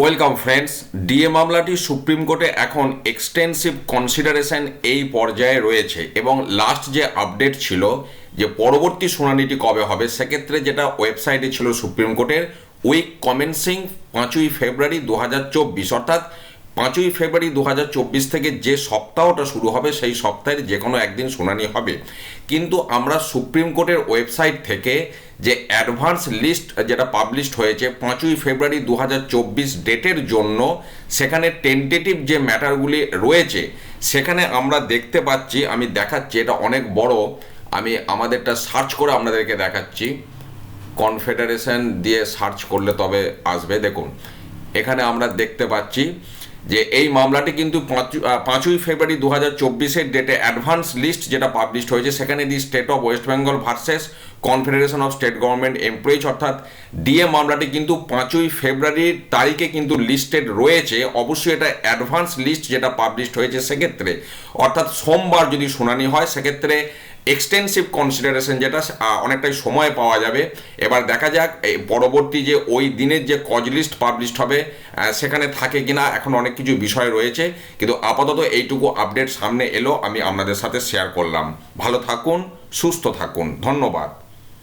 Welcome friends DA মামলাটি supreme কোর্টে এখন এক্সটেন্সিভ কনসিডারেশন এই পর্যায়ে রয়েছে এবং লাস্ট যে আপডেট ছিল যে পরবর্তী শুনানিটি কবে হবে, সেক্ষেত্রে যেটা ওয়েবসাইটে ছিল সুপ্রিম কোর্টের উইক কমেন্সিং পাঁচই ফেব্রুয়ারি দু হাজার চব্বিশ, অর্থাৎ পাঁচই ফেব্রুয়ারি দু হাজার চব্বিশ থেকে যে সপ্তাহটা শুরু হবে, সেই সপ্তাহের যে কোনো একদিন শুনানি হবে। কিন্তু আমরা সুপ্রিম কোর্টের ওয়েবসাইট থেকে যে অ্যাডভান্স লিস্ট যেটা পাবলিশড হয়েছে পাঁচই ফেব্রুয়ারি দু হাজার চব্বিশ ডেটের জন্য, সেখানে টেন্টেটিভ যে ম্যাটারগুলি রয়েছে, সেখানে আমরা দেখতে পাচ্ছি, আমি দেখাচ্ছি, এটা অনেক বড়, আমি আমাদেরটা সার্চ করে আপনাদেরকে দেখাচ্ছি। কনফেডারেশন দিয়ে সার্চ করলে তবে আসবে, দেখুন। এখানে আমরা দেখতে পাচ্ছি যে এই মামলাটি কিন্তু পাঁচ- পাঁচই ফেব্রুয়ারি দু হাজার চব্বিশের ডেটে অ্যাডভান্স লিস্ট যেটা পাবলিশড হয়েছে, সেখানে the state of West Bengal versus confederation of state government employees অর্থাৎ ডিএ মামলাটি কিন্তু পাঁচই ফেব্রুয়ারির তারিখে কিন্তু লিস্টেড রয়েছে। অবশ্যই এটা অ্যাডভান্স লিস্ট যেটা পাবলিশড হয়েছে সেক্ষেত্রে। অর্থাৎ সোমবার যদি শুনানি হয়, সেক্ষেত্রে এক্সটেন্সিভ কনসিডারেশন যেটা অনেকটাই সময় পাওয়া যাবে। এবার দেখা যাক এই পরবর্তী যে ওই দিনের যে কজ লিস্ট পাবলিশড হবে সেখানে থাকে কি না এখন অনেক কিছু বিষয় রয়েছে। কিন্তু আপাতত এইটুকু আপডেট সামনে এলো, আমি আপনাদের সাথে শেয়ার করলাম। ভালো থাকুন, সুস্থ থাকুন। ধন্যবাদ।